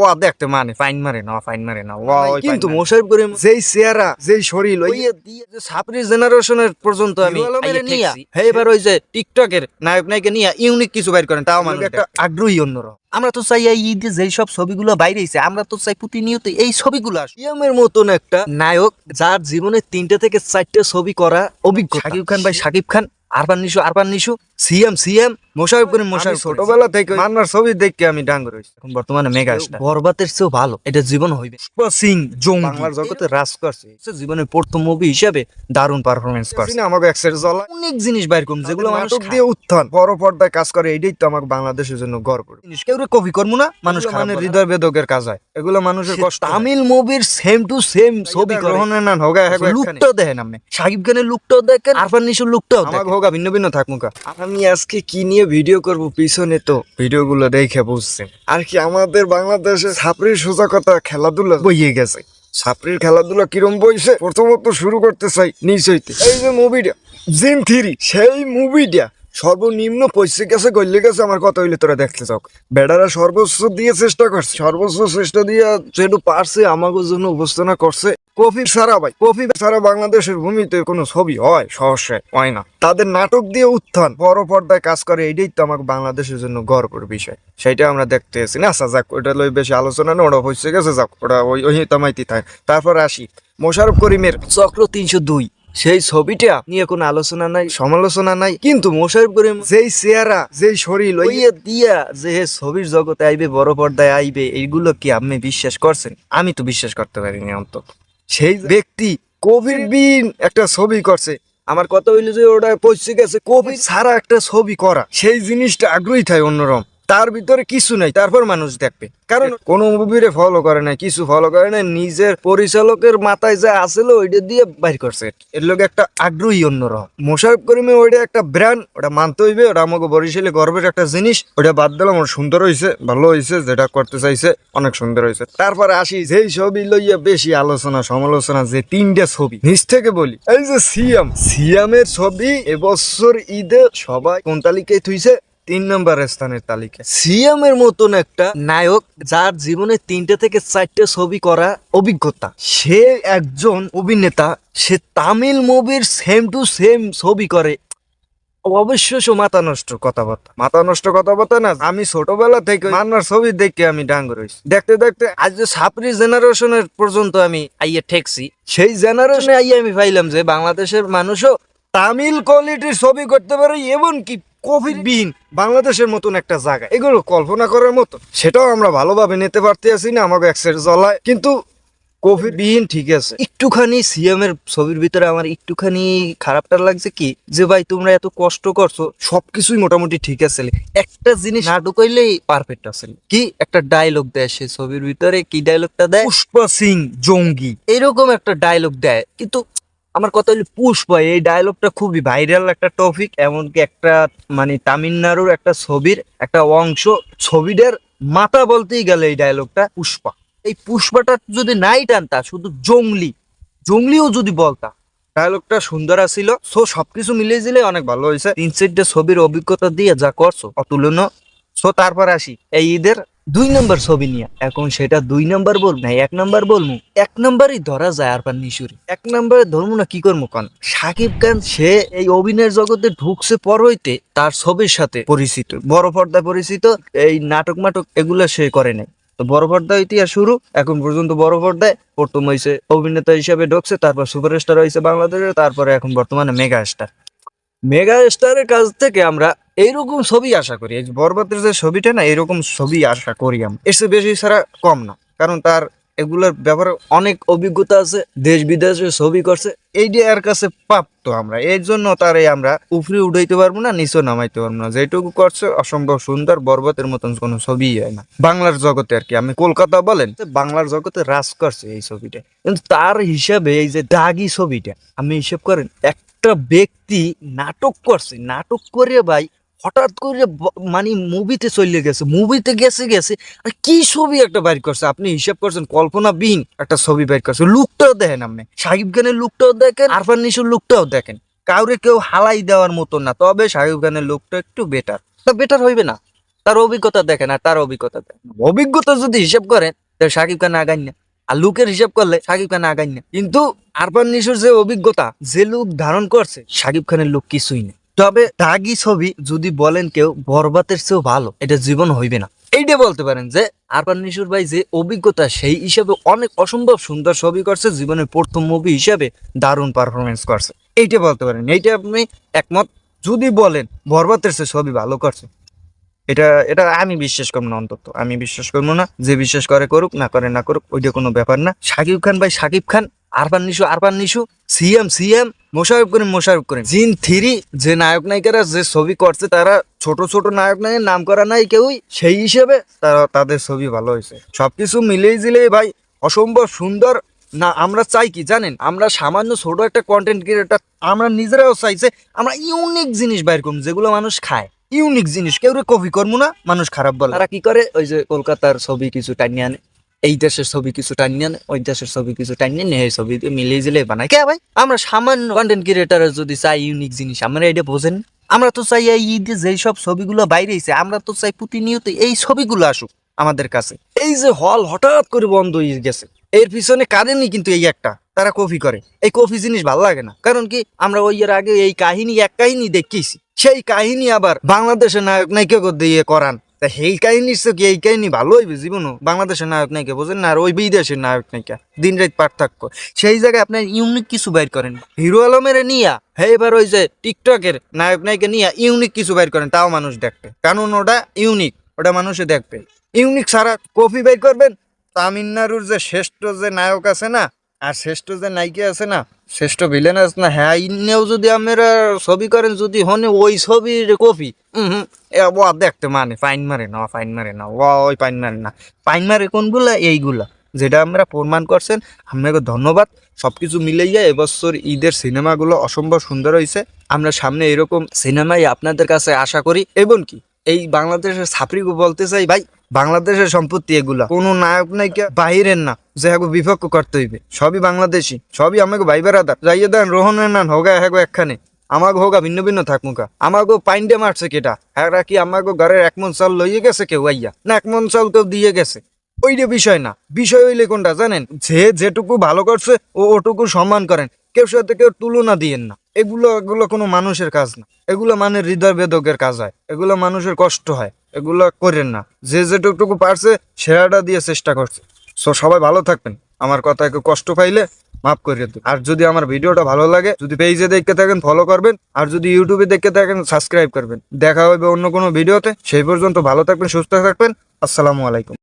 ও দেখতে মানে ফাইন মারে না ফাইন মারে না। ও কিন্তু মোশারফ করিম যেই চেহারা যেই শরীর ওই জেনারেশনের পর্যন্ত আমি নিয়া, এবার ওই যে টিকটকের নায়ক নায়িকা নিয়ে ইউনিক কিছু বাইর করেন তাও মানুষ একটা আগ্রহী অন্যরকম আমরা তো চাই এই ঈদে যেই সব ছবিগুলো বাইরে হইছে আমরা তো চাই প্রতিনিয়ত এই ছবিগুলো। ইয়ামের মতন একটা নায়ক যার জীবনে তিনটে থেকে চারটে ছবি করা অভিজ্ঞ শাকিব খান ভাই Shakib Khan urban Nishu urban Nishu CM CM Mosharraf Karim Mosharraf ছোটবেলা থেকে মান্নার ছবি দেখে আমি এখন বর্তমানে মেগা স্টার। চেয়েও ভালো এটা জীবন হইবে। সিং জঙ্গি। বাংলার জগতে রাজ করছে সে জীবনের প্রথম মুভি হিসাবে দারুণ পারফরমেন্স করছে। আমাকে জ্বলা। অনেক জিনিস বাইর করুন যেগুলো নাটক দিয়ে উত্থান বড় পর্দায় কাজ করে এইটাই তো আমাকে বাংলাদেশের জন্য গর্ব জিনিস। কেউ কপি করব না মানুষ মানে হৃদয় বেদকের কাজ হয়। এগুলো মানুষের কষ্ট তামিল মুভির সেম টু সেম ছবি গ্রহণ না হোগা লুকটাও দেখেন আপনি সাকিব খানের লুকটাও দেখেন আরফান নিশুর লুকটাও দেখেন। হোগা ভিন্ন ভিন্ন থাকুকা আমি আজকে কি নিয়ে ভিডিও করব পিছনে তো ভিডিওগুলো দেখে বুঝছেন আর কি আমাদের বাংলাদেশে ছাপড়ির সোজা কথা খেলাধুলা বইয়ে গেছে। ছাপড়ির খেলাধুলা কিরম বইছে? প্রথমত শুরু করতে চাই নিচ হইতে। এই যে মুভিটা জিম থিরি সেই মুভিটা সর্বনিম্ন পয়সা গেছে গল্লে গেছে, আমার কথা হইলে তোরা দেখতে চাও বেডারা সর্বোচ্চ দিয়ে চেষ্টা করছে। সর্বোচ্চ চেষ্টা দিয়ে যেটু পারছে আমাকে জন্য উপস্থাপনা করছে। কফি ছাড়া ভাই, কফি ছাড়া বাংলাদেশের ভূমিতে কোনো ছবি হয়, সহসে হয় না। তাদের নাটক দিয়ে উত্থান, বড় পর্দায় কাজ করে এটাই তো আমাকে বাংলাদেশের জন্য গর্বের বিষয়। সেটা আমরা দেখতে এসেছি। না আচ্ছা যাক, ওটা লই বেশি আলোচনা না, ওটা হচ্ছে গেছে, যাক, ওটা ওই ওই তামাইতি থাকে। তারপর আসি। মোশারফ করিমের চক্র তিনশো দুই। সেই ছবিটা নিয়ে কোনো আলোচনা নাই, সমালোচনা নাই, কিন্তু মোশারফ করিম যেই চেহারা, যেই শরীর দিয়া যে ছবির জগতে আইবে, বড় পর্দায় আইবে, এইগুলো কি আপনি বিশ্বাস করছেন? আমি তো বিশ্বাস করতে পারিনি অন্তত। সেই ব্যক্তি কোভিড বিন একটা ছবি করছে। আমার কথা হইল যে ওটা পৌঁছে গেছে কোভিড ছাড়া একটা ছবি করা। সেই জিনিসটা আগ্রহী থাকে অন্যরকম। তার ভিতরে কিছু নাই, তারপর মানুষ দেখবে। কারণ কোন মুভিরে ফলো করে না কিছু ফলো করে না নিজের পরিচালকের মাথায় যা আসলে, ওইটা দিয়ে বাইর করছে। এর লোক একটা আগ্রহী অন্যরকম মোশারফ করিমে ওইটা একটা ব্র্যান্ড ওটা মানতে হইবে, ওটা আমাকে বরিশালে গর্বের একটা জিনিস। ওটা বাদ দিলাম ওর সুন্দর হয়েছে ভালো হয়েছে যেটা করতে চাইছে, অনেক সুন্দর হয়েছে তারপরে আসি, যেই ছবি লইয়া বেশি আলোচনা, সমালোচনা, যে তিনটা ছবি। নিচ থেকে বলি, এই যে সিয়াম, সিয়ামের ছবি এবছর ঈদে সবাই কোন তালিকায় থুইছে? তিন নম্বর স্থানের তালিকা সিএম এর মতন একটা নায়ক যার জীবনে তিনটে থেকে চারটে ছবি করা অভিজ্ঞতা। সে একজন অভিনেতা, সে তামিল মুভির সেম টু সেম ছবি করে। অবশ্য সে মাথা নষ্ট কথাবার্তা। মাথা নষ্ট কথাবার্তা না, আমি ছোটবেলা থেকে মান্নার ছবি দেখে আমি ডাঙ্গ রয়েছি দেখতে দেখতে আজ যে সাপরি জেনারেশনের পর্যন্ত আমি আইয়ে ঠেকছি, সেই জেনারেশনে আইয়ে আমি পাইলাম যে বাংলাদেশের মানুষও তামিল কোয়ালিটির ছবি করতে পারে এমন কি কোভিড বিহীন বাংলাদেশের মতন একটা জায়গা। এগুলো কল্পনা করার মতো। সেটাও আমরা ভালোভাবে নিতে পারতে আছি না, আমাকে একসের জ্বলায়। কিন্তু কোভিড বিহীন ঠিক আছে। একটুখানি সিএম এর ছবির ভিতরে আমার একটুখানি খারাপটা লাগছে কি? যে ভাই, তোমরা এত কষ্ট করছ, সবকিছুই মোটামুটি ঠিক আছে। একটা জিনিস না ঢুকাইলেই পারফেক্ট আছে। কি? একটা ডায়লগ দেয় সে ছবির ভিতরে। কি ডায়লগটা দেয়? পুষ্পা সিং জঙ্গি। এরকম একটা ডায়লগ দেয়। কিন্তু আমার কথা হলো পুষ্পা এই ডায়লগটা খুবই ভাইরাল একটা টপিক এমনকি একটা মানে তামিলনাড়ুর একটা ছবির একটা অংশ ছবিটার মাথা বলতেই গেলে এই ডায়লগটা পুষ্পা। এই পুষ্পাটা যদি নাই টানতা, শুধু জঙ্গলি, জঙ্গলিও যদি বলতা ডায়লগটা সুন্দর আছিল। সো সবকিছু মিলিয়ে দিলে অনেক ভালো হয়েছে। তিন চারটে ছবির অভিজ্ঞতা দিয়ে যা করছ, অতুলনীয়। সো তারপর আসি, এই ঈদের দুই নম্বর ছবি নিয়ে। এখন সেটা দুই নম্বর বলব না, এক নম্বর বলব। এক নম্বরই ধরা যায় আর পার নিশুরি। এক নম্বরে ধরবো না, কি করব কান? সাকিব খান, সে এই অভিনয়ের জগতে ঢুকছে পর হইতে তার ছবির সাথে পরিচিত। বড় পর্দায় পরিচিত, এই নাটক মাটক এগুলো সে করে নাই। তো বড় পর্দা ইতিহাস শুরু, এখন পর্যন্ত বড় পর্দায় প্রথম হয়েছে অভিনেতা হিসেবে ঢুকছে, তারপর সুপারস্টার হয়েছে বাংলাদেশে, তারপরে এখন বর্তমানে মেগা স্টার মেগা স্টারের কাছ থেকে আমরা এইরকম ছবি আশা করি। বরবাদের যে ছবিটা না এরকম ছবি আশা করি আমরা। এসে বেশি ছাড়া কম না। কারণ তার এগুলোর ব্যাপারে অনেক অভিজ্ঞতা আছে, দেশ বিদেশে ছবি করছে। এই যে এর কাছে প্রাপ্ত আমরা, এর জন্য তারে আমরা উপরে উঠাইতে পারব না নিচে নামাইতে পারব না। যেটুকু করছে অসম্ভব সুন্দর বরবাদের মতন কোনো ছবি হয় না। বাংলার জগতে আর কি, আমি কলকাতা বলেন বাংলার জগতে রাজ করছে এই ছবিটা। কিন্তু তার হিসাবে এই যে দাগি ছবিটা, আমি হিসাব করেন, একটা ব্যক্তি নাটক করছে, নাটক করে ভাই হঠাৎ করে মানে মুভিতে চলে গেছে মুভিতে গেছে গেছে, আর কি ছবি একটা বাইর করছে? আপনি হিসাব করছেন কল্পনা বিহীন একটা ছবি বাইর করছে, লুকটাও দেখেন আপনি। সাকিব খানের লুকটাও দেখেন, আরফান নিশুর লুকটাও দেখেন। কাউরে কেউ হালাই দেওয়ার মতো না, তবে সাকিব খানের লুকটা একটু বেটার তা বেটার হইবে না। তার অভিজ্ঞতা দেখেন, আর তার অভিজ্ঞতা দেখেন অভিজ্ঞতা যদি হিসাব করেন, তাহলে সাকিব খান আগান না। আর লুকের হিসাব করলে সাকিব খান আগান না। কিন্তু আরফান নিশোর যে অভিজ্ঞতা, যে লুক ধারণ করছে সাকিব খানের লুক কিছুই না। তবে দাগি ছবি যদি বলেন কেউ বরবাতের চেয়েও ভালো। এটা জীবন হইবে না। এইটা বলতে পারেন যে, আরফান নিশুর ভাই যে অভিজ্ঞতা, সেই হিসাবে অনেক অসম্ভব সুন্দর ছবি করছে, জীবনের প্রথম মুভি হিসাবে দারুণ পারফরমেন্স করছে। এইটা বলতে পারেন। এইটা আপনি একমত? যদি বলেন বরবাতের চেয়ে ছবি ভালো করছে। এটা এটা আমি বিশ্বাস করব না অন্তত। আমি বিশ্বাস করব না যে, বিশ্বাস করে করুক, না করে না করুক, ওইটা কোনো ব্যাপার না। সাকিব খান ভাই, Sakib Khan Arfan Nishu Arfan Nishu, CM CM Mosharraf Karim Mosharraf Karim. Jinn three, যে নায়ক নায়িকারা, যে ছবি করছে, তারা ছোট ছোট নায়ক নায়কের নাম করা নাই কেউই, সেই হিসেবে তারা, তাদের ছবি ভালো হয়েছে। সবকিছু মিলেই জিলেই ভাই, অসম্ভব সুন্দর। না, আমরা চাই কি, জানেন? আমরা সামান্য ছোট একটা কন্টেন্ট ক্রিয়েটার আমরা নিজেরাও চাইছে, আমরা ইউনিক জিনিস বাইর করুন যেগুলো মানুষ খায়। ইউনিক জিনিস, কেউ কপি করব না, মানুষ খারাপ বলে। তারা কি করে? ওই যে কলকাতার ছবি কিছু টানিয়ে আনে। এই দেশের ছবি কিছু টানিয়ে ওই দেশের ছবি কিছু টানিয়ে এই ছবি মিলিয়ে জিলে বানায়। কে ভাই? আমরা সামান্য কন্টেন্ট ক্রিয়েটারের যদি চাই ইউনিক জিনিস, আমরা এটা বোঝেন আমরা তো চাই এই ঈদে যেই সব ছবিগুলো বাইরে এসে আমরা তো চাই প্রতিনিয়ত এই ছবিগুলো আসুক আমাদের কাছে। এই যে হল হঠাৎ করে বন্ধ হয়ে গেছে, এর পিছনে কারেন্টই কিন্তু এই একটা, তারা কফি করে। এই কফি জিনিস ভালো লাগে না। কারণ কি? আমরা ওই এর আগে এই কাহিনী, এক কাহিনী দেখিয়েছি। সেই কাহিনী আবার বাংলাদেশের নায়ক নায়িকা দিয়ে করান। তা সেই কাহিনীর তো কি, এই কাহিনী ভালো হইবে জীবনও? বাংলাদেশের নায়ক নায়িকা বোঝেন না, আর ওই বিদেশের নায়ক নায়িকা, দিন রাত পার্থক্য। সেই জায়গায় আপনার ইউনিক কিছু বাইর করেন। হিরো আলমের নিয়া, হে এবার ওই যে টিকটকের নায়ক নায়িকা নিয়া ইউনিক কিছু বাইর করেন, তাও মানুষ দেখবে। কারণ ওটা ইউনিক ওটা মানুষে দেখবে। ইউনিক সারা কপি বাইর করবেন, তামিলনাড়ুর যে শ্রেষ্ঠ যে নায়ক আছে না, আর শ্রেষ্ঠ যে নায়িকা আছে না শ্রেষ্ঠ ভিলেন আছে না? হ্যাঁ ইন্নেও যদি আপনারা ছবি করেন, যদি হনে, ওই ছবির কপি হুম ও দেখতে মানে ফাইন মারে না ফাইন মারে না, ও, ওই ফাইন মারে না। ফাইন মারে কোনগুলা? এইগুলা। যেটা আমরা প্রমাণ করছেন, আপনাকে ধন্যবাদ। সবকিছু মিলাইয়া এবছর ঈদের সিনেমাগুলো অসম্ভব সুন্দর হয়েছে আমরা সামনে এরকম সিনেমাই আপনাদের কাছে আশা করি। এবং কি, এই বাংলাদেশের ছাত্রীকে বলতে চাই, ভাই বাংলাদেশের সম্পত্তি এগুলা। কোনো নায়ক নায়িকা বাহিরের না, যে হ্যাগো বিপক্ষ করতে হইবে। সবই বাংলাদেশি, সবই আমাকে ভাইবার বেড়াদার যাইয়ে দেন রোহনের নান হোগা হ্যাগো একখানে। আমাকে হোগা ভিন্ন ভিন্ন থাকুকা। আমাকে পাইন্ডে মারছে কেটা। হ্যাঁ কি আমাকে ঘরের এক মন চাল লইয়ে গেছে কেউ আইয়া? না, এক মন চাল কেউ দিয়ে গেছে। ওইটা বিষয় না। বিষয় হইলে কোনটা জানেন? যে যেটুকু ভালো করছে, ও ওটুকু সম্মান করেন। কেউ সাথে কেউ তুলনা দিয়েন না। এগুলো এগুলো কোনো মানুষের কাজ না। এগুলো মানে হৃদয় বেদকের কাজ হয়। এগুলো মানুষের কষ্ট হয়। এগুলো করেন না। যে যেটুকটুকু পারছে, সেরাটা দিয়ে চেষ্টা করছে। সো সবাই ভালো থাকবেন। আমার কথা একটু কষ্ট পাইলে মাফ করে দেবেন আর যদি আমার ভিডিওটা ভালো লাগে, যদি পেজে দেখতে থাকেন ফলো করবেন। আর যদি ইউটিউবে দেখতে থাকেন সাবস্ক্রাইব করবেন। দেখা হবে অন্য কোনো ভিডিওতে। সেই পর্যন্ত ভালো থাকবেন, সুস্থ থাকবেন। আসসালামু আলাইকুম।